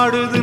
பாடுது.